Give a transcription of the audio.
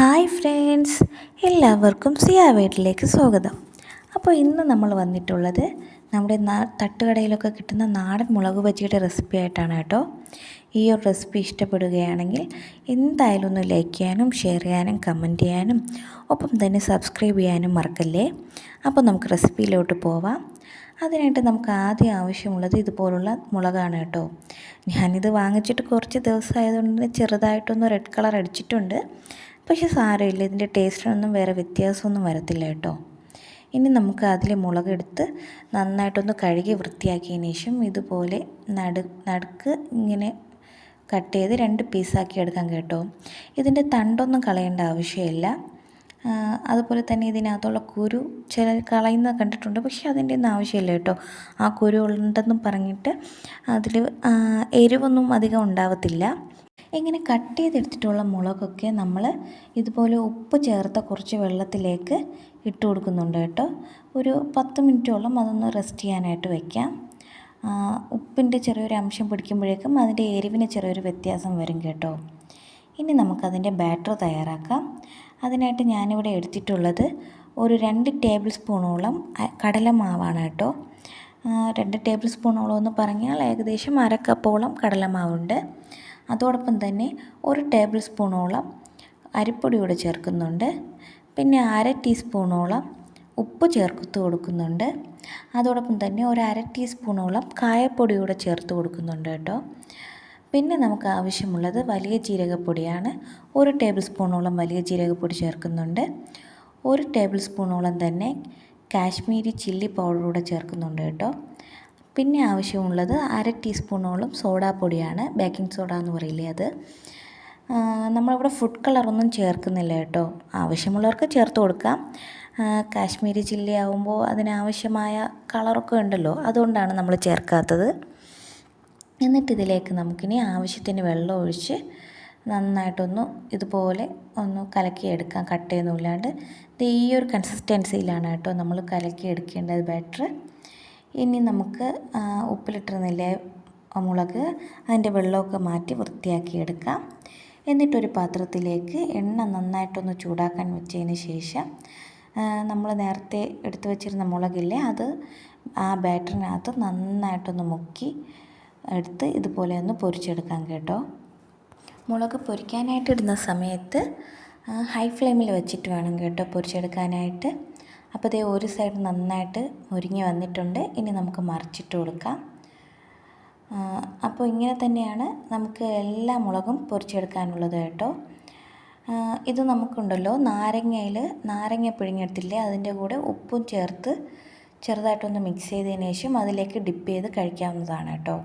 Hi friends എല്ലാവർക്കും സിയാ വീട്ടിലേക്ക് സ്വാഗതം. അപ്പോൾ ഇന്ന് നമ്മൾ വന്നിട്ടുള്ളത് നമ്മുടെ തട്ടുകടയിലൊക്കെ കിട്ടുന്ന നാടൻ മുളക് ബജിയുടെ റെസിപ്പി ആയിട്ടാണ് കേട്ടോ. ഈ ഒരു റെസിപ്പി ഇഷ്ടപ്പെടുകയാണെങ്കിൽ എന്തായാലും ഒന്ന് ലൈക്ക് ചെയ്യാനും ഷെയർ ചെയ്യാനും കമന്റ് ചെയ്യാനും ഒപ്പം തന്നെ സബ്സ്ക്രൈബ് ചെയ്യാനും മറക്കല്ലേ? അപ്പോൾ നമുക്ക് റെസിപ്പിയിലോട്ട് പോവാം. അതിനായിട്ട് നമുക്ക് ആദ്യം ആവശ്യമുള്ളത് ഇതുപോലുള്ള മുളകാണ് കേട്ടോ. ഞാനിത് വാങ്ങിച്ചിട്ട് കുറച്ച് ദിവസമായതുകൊണ്ട് ചെറുതായിട്ടൊന്ന് റെഡ് കളർ അടിച്ചിട്ടുണ്ട്. പക്ഷെ സാരമില്ല ഇതിന്റെ ടേസ്റ്റിനൊന്നും വേറെ വ്യത്യാസമൊന്നും വരത്തില്ല കേട്ടോ. ഇനി നമുക്ക് അതിൽ മുളകെടുത്ത് നന്നായിട്ടൊന്ന് കഴുകി വൃത്തിയാക്കിയതിന് ശേഷം ഇതുപോലെ നടു നടുക്ക് ഇങ്ങനെ കട്ട് ചെയ്ത് രണ്ട് പീസാക്കി എടുക്കാൻ കേട്ടോ. ഇതിന്റെ തണ്ടൊന്നും കളയേണ്ട ആവശ്യമില്ല. അതുപോലെ തന്നെ ഇതിനകത്തുള്ള കുരു ചിലർ കളയുന്ന കണ്ടിട്ടുണ്ട് പക്ഷേ അതിന്റെ ഒന്നും ആവശ്യമില്ല കേട്ടോ. ആ കുരു ഉണ്ടെന്നും പറഞ്ഞിട്ട് അതിൽ എരിവൊന്നും അധികം ഉണ്ടാവത്തില്ല. ഇങ്ങനെ കട്ട് ചെയ്തെടുത്തിട്ടുള്ള മുളകൊക്കെ നമ്മൾ ഇതുപോലെ ഉപ്പ് ചേർത്ത കുറച്ച് വെള്ളത്തിലേക്ക് ഇട്ട് കൊടുക്കുന്നുണ്ട് കേട്ടോ. ഒരു പത്ത് മിനിറ്റോളം അതൊന്ന് റെസ്റ്റ് ചെയ്യാനായിട്ട് വയ്ക്കാം ഉപ്പിന്റെ ചെറിയൊരു അംശം പിടിക്കുമ്പോഴേക്കും അതിന്റെ എരിവിന് ചെറിയൊരു വ്യത്യാസം വരും കേട്ടോ. ഇനി നമുക്കതിന്റെ ബാറ്റർ തയ്യാറാക്കാം. അതിനായിട്ട് ഞാനിവിടെ എടുത്തിട്ടുള്ളത് ഒരു രണ്ട് ടേബിൾ സ്പൂണോളം കടലമാവാണ് കേട്ടോ. രണ്ട് ടേബിൾ സ്പൂണോളം എന്ന് പറഞ്ഞാൽ ഏകദേശം അര കപ്പോളം കടലമാവുണ്ട്. അതോടൊപ്പം തന്നെ ഒരു ടേബിൾ സ്പൂണോളം അരിപ്പൊടി കൂടെ ചേർക്കുന്നുണ്ട്. പിന്നെ അര ടീസ്പൂണോളം ഉപ്പ് ചേർത്ത് കൊടുക്കുന്നുണ്ട്. അതോടൊപ്പം തന്നെ ഒരു അര ടീസ്പൂണോളം കായപ്പൊടി കൂടെ ചേർത്ത് കൊടുക്കുന്നുണ്ട് കേട്ടോ. പിന്നെ നമുക്ക് ആവശ്യമുള്ളത് വലിയ ജീരകപ്പൊടിയാണ്. ഒരു ടേബിൾ സ്പൂണോളം വലിയ ജീരകപ്പൊടി ചേർക്കുന്നുണ്ട്. ഒരു ടേബിൾ സ്പൂണോളം തന്നെ കാശ്മീരി ചില്ലി പൗഡർ കൂടെ ചേർക്കുന്നുണ്ട് കേട്ടോ. പിന്നെ ആവശ്യമുള്ളത് അര ടീസ്പൂണോളം സോഡാപ്പൊടിയാണ് ബേക്കിംഗ് സോഡ എന്ന് പറയില്ലേ അത്. നമ്മളിവിടെ ഫുഡ് കളറൊന്നും ചേർക്കുന്നില്ല കേട്ടോ. ആവശ്യമുള്ളവർക്ക് ചേർത്ത് കൊടുക്കാം. കാശ്മീരി ചില്ലി ആകുമ്പോൾ അതിനാവശ്യമായ കളറൊക്കെ ഉണ്ടല്ലോ അതുകൊണ്ടാണ് നമ്മൾ ചേർക്കാത്തത്. എന്നിട്ട് ഇതിലേക്ക് നമുക്കിനി ആവശ്യത്തിന് വെള്ളം ഒഴിച്ച് നന്നായിട്ടൊന്ന് ഇതുപോലെ ഒന്ന് കലക്കിയെടുക്കാം കട്ടയൊന്നുമില്ലാണ്ട്. ഇത് ഈ ഒരു കൺസിസ്റ്റൻസിയിലാണ് കേട്ടോ നമ്മൾ കലക്കിയെടുക്കേണ്ടത് ബാറ്റർ ഇനി നമുക്ക് ഉപ്പിലിട്ടിരുന്നില്ലേ മുളക് അതിന്റെ വെള്ളമൊക്കെ മാറ്റി വൃത്തിയാക്കി എടുക്കാം. എന്നിട്ടൊരു പാത്രത്തിലേക്ക് എണ്ണ നന്നായിട്ടൊന്ന് ചൂടാക്കാൻ വെച്ചതിന് ശേഷം നമ്മൾ നേരത്തെ എടുത്തു വച്ചിരുന്ന മുളകില്ലേ അത് ആ ബാറ്ററിനകത്ത് നന്നായിട്ടൊന്ന് മുക്കി എടുത്ത് ഇതുപോലെ ഒന്ന് പൊരിച്ചെടുക്കാം കേട്ടോ. മുളക് പൊരിക്കാനായിട്ട് ഇടുന്ന സമയത്ത് ഹൈ ഫ്ലെയിമിൽ വെച്ചിട്ട് വേണം കേട്ടോ പൊരിച്ചെടുക്കാനായിട്ട്. അപ്പോൾ ഇതേ ഒരു സൈഡ് നന്നായിട്ട് ഒരുങ്ങി വന്നിട്ടുണ്ട്. ഇനി നമുക്ക് മറിച്ചിട്ട് കൊടുക്കാം. അപ്പോൾ ഇങ്ങനെ തന്നെയാണ് നമുക്ക് എല്ലാ മുളകും പൊരിച്ചെടുക്കാനുള്ളത് കേട്ടോ. ഇത് നമുക്കുണ്ടല്ലോ നാരങ്ങയിൽ നാരങ്ങ പിഴിഞ്ഞെടുത്തില്ലേ അതിന്റെ കൂടെ ഉപ്പും ചേർത്ത് ചെറുതായിട്ടൊന്ന് മിക്സ് ചെയ്തതിന് ശേഷം അതിലേക്ക് ഡിപ്പ് ചെയ്ത് കഴിക്കാവുന്നതാണ് കേട്ടോ.